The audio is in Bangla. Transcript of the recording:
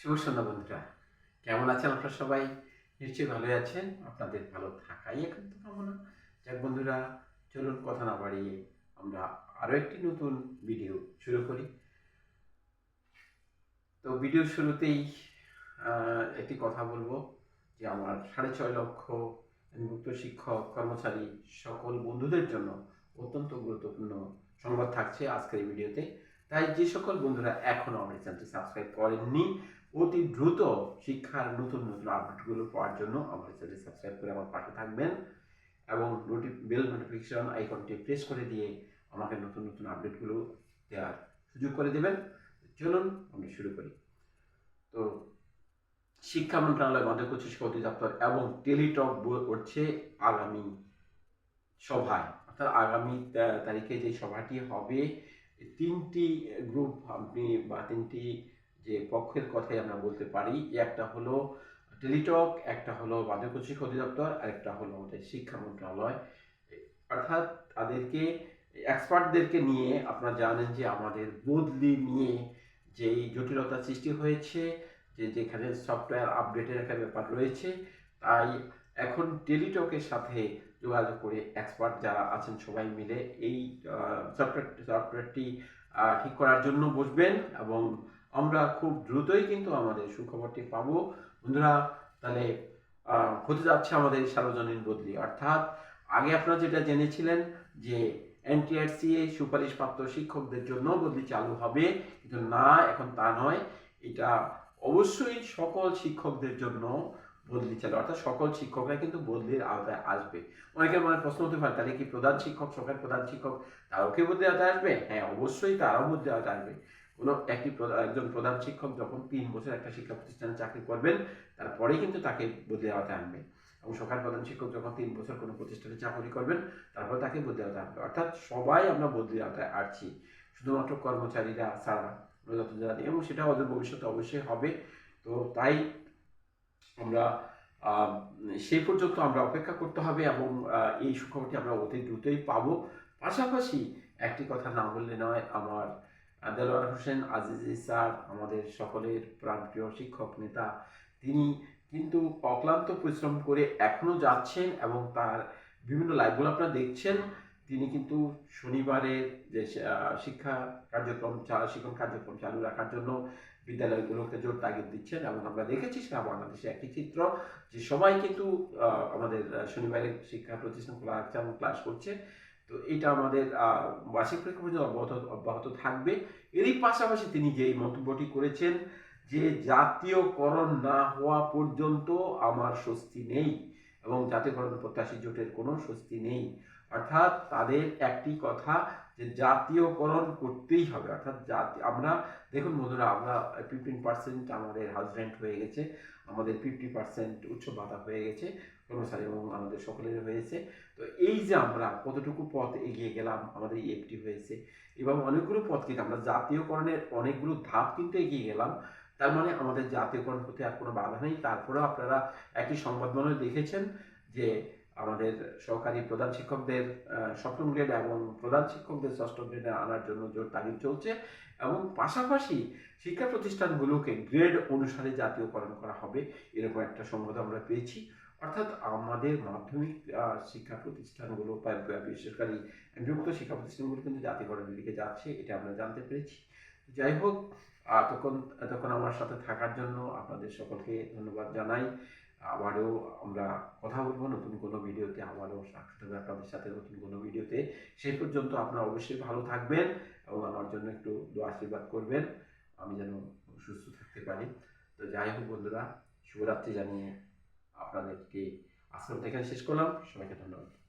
শুভ সন্ধ্যা বন্ধুরা। কেমন আছেন আপনারা সবাই? নিশ্চয়ই ভালোই আছেন। আপনাদের ভালো থাকাই এখন তো কামনা। যাক বন্ধুরা, চলুন কথা না বাড়িয়ে আমরা আরও একটি নতুন ভিডিও শুরু করি। তো ভিডিও শুরুতেই একটি কথা বলব যে আমার সাড়ে ছয় লক্ষ মুক্ত শিক্ষক, কর্মচারী সকল বন্ধুদের জন্য অত্যন্ত গুরুত্বপূর্ণ সংবাদ থাকছে আজকের এই ভিডিওতে তাই যে সকল বন্ধুরা এখনও আমার চ্যানেলটি সাবস্ক্রাইব করেননি অতি দ্রুত শিক্ষার নতুন নতুন আপডেটগুলো পাওয়ার জন্য আমার চ্যানেলটি সাবস্ক্রাইব করে আমার পাশে থাকবেন এবং নোটি বেল নোটিফিকেশন আইকনটি প্রেস করে দিয়ে আমাকে নতুন নতুন আপডেটগুলো দেওয়ার সুযোগ করে দেবেন। চলুন আমরা শুরু করি। তো শিক্ষা মন্ত্রণালয় মাধ্যমিক উচ্চ শিক্ষা অধিদপ্তর এবং টেলিটক করছে আগামী সভায়। অর্থাৎ আগামী তারিখে যে সভাটি হবে, তিনটি গ্রুপ আপনি বা তিনটি যে পক্ষের কথাই আমরা বলতে পারি যে একটা হলো টেলিটক, একটা হলো মাধ্যমিক শিক্ষা অধিদপ্তর আর একটা হলো আমাদের শিক্ষা মন্ত্রণালয়। অর্থাৎ তাদেরকে, এক্সপার্টদেরকে নিয়ে আপনারা জানেন যে আমাদের বদলি নিয়ে যেই জটিলতা সৃষ্টি হয়েছে, যে যেখানে সফটওয়্যার আপডেটের একটা ব্যাপার রয়েছে, তাই এখন টেলিটকের সাথে যোগাযোগ করে এক্সপার্ট যারা আছেন সবাই মিলে এই সফটওয়্যার, সফটওয়্যারটি ঠিক করার জন্য বসবেন এবং আমরা খুব দ্রুতই কিন্তু আমাদের সুখবরটি পাবো। বন্ধুরা, তাহলে হতে যাচ্ছে আমাদের সার্বজনীন বদলি। অর্থাৎ, আগে আপনারা যেটা জেনেছিলেন যে এনটিআরসিএ সুপারিশপ্রাপ্ত শিক্ষকদের জন্য বদলি চালু হবে, কিন্তু না, এখন তা নয়। এটা অবশ্যই সকল শিক্ষকদের জন্য বদলি চালু, অর্থাৎ সকল শিক্ষকরা কিন্তু বদলির আওতায় আসবে। অনেকের মনে প্রশ্ন হতে পারে, তাহলে কি প্রধান শিক্ষক, সরকার প্রধান শিক্ষক, তারাও কি বদলি আওতায় আসবে? হ্যাঁ অবশ্যই তারাও বদলি আওতায় আসবে। কোনো একটি একজন প্রধান শিক্ষক যখন তিন বছর একটা শিক্ষা প্রতিষ্ঠানে চাকরি করবেন, তারপরেই কিন্তু তাকে বদলি আওতায় আনবে। এবং সরকার প্রধান শিক্ষক যখন তিন বছর কোনো প্রতিষ্ঠানে চাকরি করবেন, তারপর তাকে বদলি আওতায় আনবে। অর্থাৎ সবাই আমরা বদলে আওতায় আসছি শুধুমাত্র কর্মচারীরা ছাড়া যত জানি এবং সেটা ওদের ভবিষ্যতে অবশ্যই হবে। তো তাই আমরা সেই পর্যন্ত আমরা অপেক্ষা করতে হবে এবং এই সুখবরটি আমরা অতি দ্রুতই পাবো। পাশাপাশি একটি কথা না বললে নয়, আমার দেলোয়ার হোসেন আজিজি স্যার, আমাদের সকলের প্রাণপ্রিয় শিক্ষক নেতা, তিনি কিন্তু অক্লান্ত পরিশ্রম করে এখনও যাচ্ছেন এবং তার বিভিন্ন লাইভগুলো আপনারা দেখছেন। তিনি কিন্তু শনিবারের যে শিক্ষা কার্যক্রম শিক্ষণ কার্যক্রম চালু রাখার জন্য বিদ্যালয়গুলোকে জোর তাগিদ দিচ্ছেন এবং আমরা দেখেছি সারা বাংলাদেশে একটি চিত্র যে সবাই কিন্তু আমাদের শনিবারের শিক্ষা প্রতিষ্ঠান খোলা রাখছে এবং ক্লাস করছে। তো এটা আমাদের বার্ষিক পরীক্ষা পর্যন্ত অব্যাহত অব্যাহত থাকবে। এরই পাশাপাশি তিনি যে এই মন্তব্যটি করেছেন যে জাতীয়করণ না হওয়া পর্যন্ত আমার স্বস্তি নেই এবং জাতীয়করণ প্রত্যাশী জোটের কোনো স্বস্তি নেই। অর্থাৎ তাদের একটি কথা যে জাতীয়করণ করতেই হবে। অর্থাৎ জাতি, আমরা, দেখুন বন্ধুরা, আমরা ফিফটিন পার্সেন্ট আমাদের হাজব্যান্ড হয়ে গেছে, আমাদের ফিফটি পার্সেন্ট উচ্চ ভাতা হয়ে গেছে কর্মচারী এবং আমাদের সকলের হয়েছে। তো এই যে আমরা কতটুকু পথ এগিয়ে গেলাম, আমাদের ইএফটি হয়েছে। এবং অনেকগুলো পথ কিন্তু আমরা জাতীয়করণের অনেকগুলো ধাপ কিন্তু এগিয়ে গেলাম। তার মানে আমাদের জাতীয়করণ হতে আর কোনো বাধা নেই। তারপরেও আপনারা একই সংবাদমানে দেখেছেন যে আমাদের সহকারী প্রধান শিক্ষকদের সপ্তম গ্রেড এবং প্রধান শিক্ষকদের ষষ্ঠ গ্রেডে আনার জন্য জোর তাগিদ চলছে এবং পাশাপাশি শিক্ষা প্রতিষ্ঠানগুলোকে গ্রেড অনুসারে জাতীয়করণ করা হবে এরকম একটা সংবাদ আমরা পেয়েছি। অর্থাৎ আমাদের মাধ্যমিক শিক্ষা প্রতিষ্ঠানগুলো বেসরকারি বিভক্ত শিক্ষা প্রতিষ্ঠানগুলো কিন্তু জাতীয়করণের দিকে যাচ্ছে, এটা আমরা জানতে পেরেছি। যাই হোক তখন তখন আমার সাথে থাকার জন্য আপনাদের সকলকে ধন্যবাদ জানাই। আবারও আমরা কথা বলব নতুন কোনো ভিডিওতে আবারও সাক্ষাৎ হবে আপনাদের সাথে নতুন কোনো ভিডিওতে। সেই পর্যন্ত আপনারা অবশ্যই ভালো থাকবেন এবং আমার জন্য একটু দোয়া আশীর্বাদ করবেন। আমি যেন সুস্থ থাকতে পারি। তো যাই হোক বন্ধুরা, শুভরাত্রি জানিয়ে আপনাদেরকে আজকের মতো এখানে শেষ করলাম। সবাইকে ধন্যবাদ।